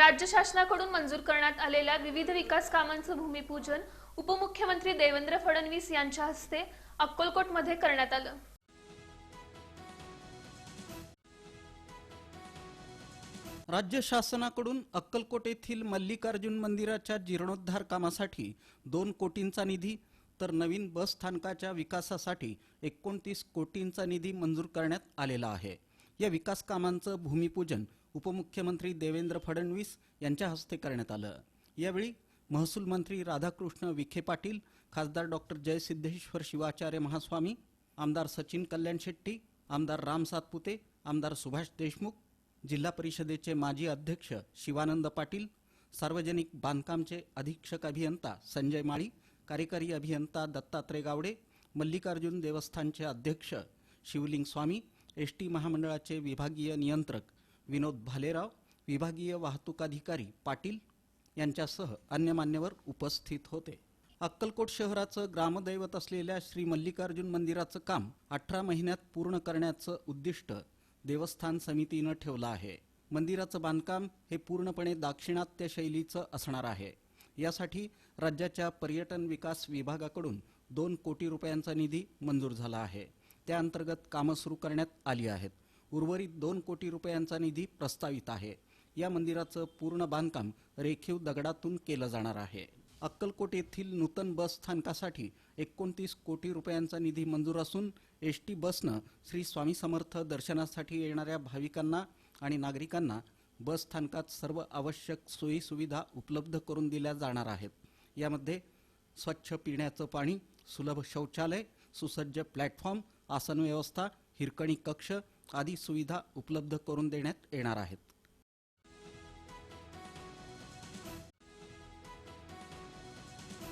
राज्य शासनाकडून मंजूर करण्यात आलेल्या विविध विकास कामांचं भूमिपूजन उपमुख्यमंत्री देवेंद्र फडणवीस यांच्या हस्ते अक्कलकोटमध्ये करण्यात आलं. राज्य शासनाकडून अक्कलकोट येथील मल्लिकार्जुन मंदिराच्या जीर्णोद्धार कामासाठी दोन कोटींचा निधी तर नवीन बस स्थानकाच्या विकासासाठी एकोणतीस कोटींचा निधी मंजूर करण्यात आलेला आहे. या विकास कामांचं भूमिपूजन उपमुख्यमंत्री देवेंद्र फडणवीस यांच्या हस्ते करण्यात आलं. यावेळी महसूल मंत्री राधाकृष्ण विखे पाटील खासदार डॉक्टर जयसिद्धेश्वर शिवाचार्य महास्वामी आमदार सचिन कल्याण शेट्टी आमदार राम सातपुते आमदार सुभाष देशमुख जिल्हा परिषदेचे माजी अध्यक्ष शिवानंद पाटील सार्वजनिक बांधकामचे अधीक्षक अभियंता संजय माळी कार्यकारी अभियंता दत्तात्रय गावडे मल्लिकार्जुन देवस्थानचे अध्यक्ष शिवलिंग स्वामी एस टी महामंडळाचे विभागीय नियंत्रक विनोद भालेराव विभागीय वाहतूक अधिकारी पाटील यांच्यासह अन्य मान्यवर उपस्थित होते. अक्कलकोट शहराचं ग्रामदैवत असलेल्या श्री मल्लिकार्जुन मंदिराचं काम अठरा महिन्यात पूर्ण करण्याचं उद्दिष्ट देवस्थान समितीनं ठेवलं आहे. मंदिराचं बांधकाम हे पूर्णपणे दाक्षिणात्य शैलीचं असणार आहे. यासाठी राज्याच्या पर्यटन विकास विभागाकडून दोन कोटी रुपयांचा निधी मंजूर झाला आहे. त्याअंतर्गत कामं सुरू करण्यात आली आहेत. उर्वरित दोन कोटी रुपयांचा निधी प्रस्तावित आहे. या मंदिराचं पूर्ण बांधकाम रेखीव दगडातून केलं जाणार आहे. अक्कलकोट येथील नूतन बस स्थानकासाठी एकोणतीस कोटी रुपयांचा निधी मंजूर असून एस टी बसनं श्री स्वामी समर्थ दर्शनासाठी येणाऱ्या भाविकांना आणि नागरिकांना बस स्थानकात सर्व आवश्यक सोयी सुविधा उपलब्ध करून दिल्या जाणार आहेत. यामध्ये स्वच्छ पिण्याचं पाणी सुलभ शौचालय सुसज्ज प्लॅटफॉर्म आसन व्यवस्था हिरकणी कक्ष आदी सुविधा उपलब्ध करून देण्यात येणार आहेत.